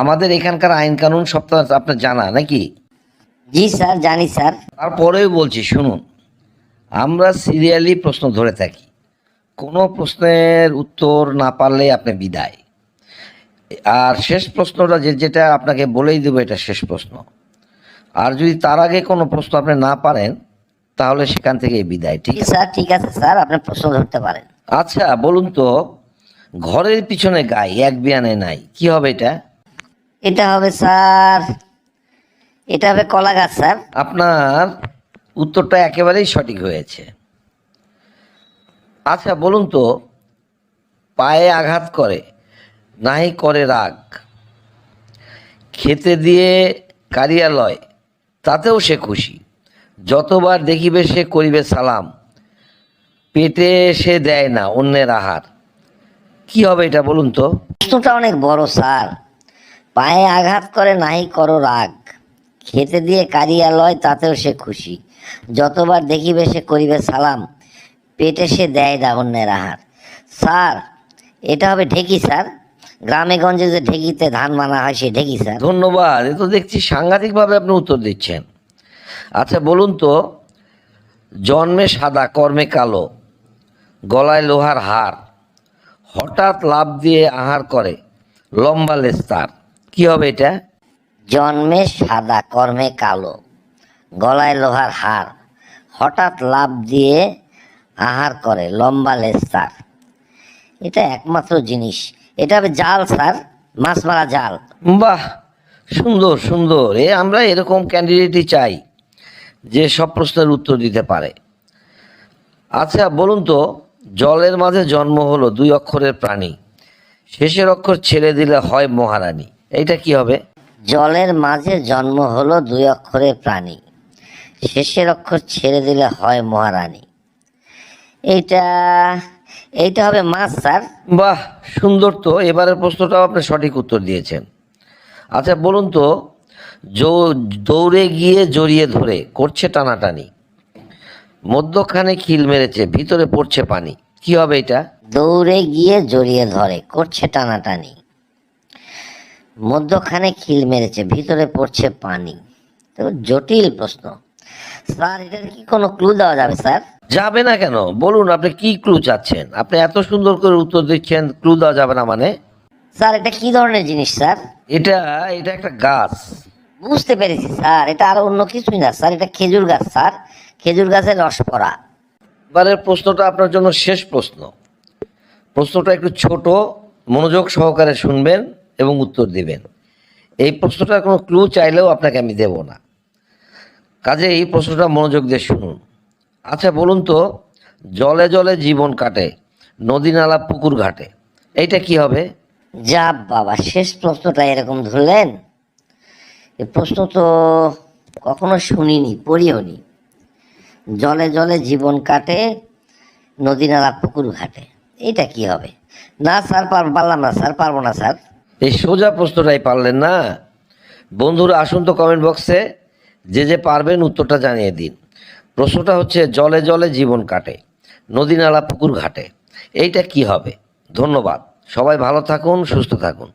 আমাদের এখানকার আইন কানুন সব তো আপনার জানা নাকি? জি স্যার জানি স্যার। তারপরেও বলছি শুনুন আমরা সিরিয়ালি প্রশ্ন ধরে থাকি। কোনো প্রশ্নের উত্তর না পারলে আপনি বিদায়। আর শেষ প্রশ্নটা যে যেটা আপনাকে বলেই দেবো এটা শেষ প্রশ্ন। আর যদি তার আগে কোনো প্রশ্ন আপনি না পারেন তাহলে সেখান থেকে বিদায় ঠিক স্যার ঠিক আছে স্যার আপনি প্রশ্ন ধরতে পারেন। আচ্ছা বলুন তো ঘরের পিছনে গাই এক বিয়ানে নাই কি হবে এটা? এটা হবে স্যার এটা হবে কলা গাছ স্যার। আপনার উত্তরটা একেবারেই সঠিক হয়েছে। আচ্ছা বলুন তো পায়ে আঘাত করে নাহি করে রাগ খেতে দিয়ে কারিয়ালয় তাতেও সে খুশি। যতবার দেখিবে সে করিবে সালাম পেটে সে দেয় না অন্যের আহার। কি হবে এটা বলুন তো? প্রশ্নটা অনেক বড় স্যার। পায়ে আঘাত করে নাহি করো রাগ। খেতে দিয়ে কারিয়া লয়, তাতেও সে খুশি। যতবার দেখিবে সে করিবে সালাম, পেটে সে দেয় না অন্যের আহার। স্যার, এটা হবে ঢেকি, স্যার। গ্রামে গঞ্জে যে ঢেকিতে ধান মানা হয়, সে ঢেকি, স্যার। ধন্যবাদ, এ তো দেখছি সাংঘাতিকভাবে আপনি উত্তর দিচ্ছেন। আচ্ছা বলুন তো, জন্মে সাদা, কর্মে কালো, গলায় লোহার হার, হঠাৎ লাভ দিয়ে আহার করে, লম্বা লেজ তার। কি হবে এটা? জন্মে সাদা কর্মে কালো গলায় লোহার হার হঠাৎ লাভ দিয়ে আহার করে লম্বা লেজ তার। এটা একমাত্র জিনিস। এটা হবে জাল স্যার মাছ মারা জাল। বাহ সুন্দর সুন্দর। এ আমরা এরকম ক্যান্ডিডেটই চাই যে সব প্রশ্নের উত্তর দিতে পারে। আচ্ছা বলুন তো জলের মাঝে জন্ম হলো দুই অক্ষরের প্রাণী। শেষের অক্ষর ছেড়ে দিলে হয় মহারানী। এইটা কি হবে? জলের মাঝে জন্ম হলো দুই অক্ষরের প্রাণী। শেষের অক্ষর ছেড়ে দিলে হয় মহারানী। এইটা এইটা হবে মাছ স্যার। বাহ সুন্দর তো। এবারের প্রশ্নটাও আপনি সঠিক উত্তর দিয়েছেন। আচ্ছা বলুন তো দৌড়ে গিয়ে জড়িয়ে ধরে করছে টানাটানি। মধ্যখানে খিল মেরেছে ভিতরে পড়ছে পানি। কি হবে এটা? দৌড়ে গিয়ে জড়িয়ে ধরে করছে টানাটানি। মধ্যখানে খিল মেরেছে ভিতরে পড়ছে পানি। তো জটিল প্রশ্ন। স্যার এটার কি কোনো ক্লু দেওয়া যাবে স্যার? যাবে না কেন? বলুন আপনি কি ক্লু চাচ্ছেন? আপনি এত সুন্দর করে উত্তর দিচ্ছেন ক্লু দেওয়া যাবে না মানে? স্যার এটা কি ধরনের জিনিস স্যার? এটা এটা একটা গাছ। বুঝতে পেরেছি স্যার। এটা আর অন্য কিছুই না স্যার। এটা খেজুর গাছ স্যার। খেজুর গাছের রস পড়া। এবারের প্রশ্নটা আপনার জন্য শেষ প্রশ্ন। প্রশ্নটা একটু ছোট মনোযোগ সহকারে শুনবেন। এবং উত্তর দিবেন। এই প্রশ্নটার কোনো ক্লু চাইলেও আপনাকে আমি দেব না। কাজে এই প্রশ্নটা মনোযোগ দিয়ে শুনুন। আচ্ছা বলুন তো, জলে জলে জীবন কাটে, নদী নালা পুকুর ঘাটে, এইটা কি হবে? যা বাবা, শেষ প্রশ্নটা এরকম ধরলেন? এই প্রশ্ন তো কখনো শুনিনি, পড়িওনি। জলে জলে জীবন কাটে, নদী নালা পুকুর ঘাটে এটা কি হবে? না, স্যার, পার, পারলাম না, স্যার, পারব না, স্যার। এই সোজা প্রশ্নটাই পারলেন না? বন্ধুরা, আসুন তো কমেন্ট বক্সে যে যে পারবেন উত্তরটা জানিয়ে দিন। প্রশ্নটা হচ্ছে, জলে জলে জীবন কাটে নদী নালা পুকুর ঘাটে, এইটা কি হবে? ধন্যবাদ। সবাই ভালো থাকুন, সুস্থ থাকুন।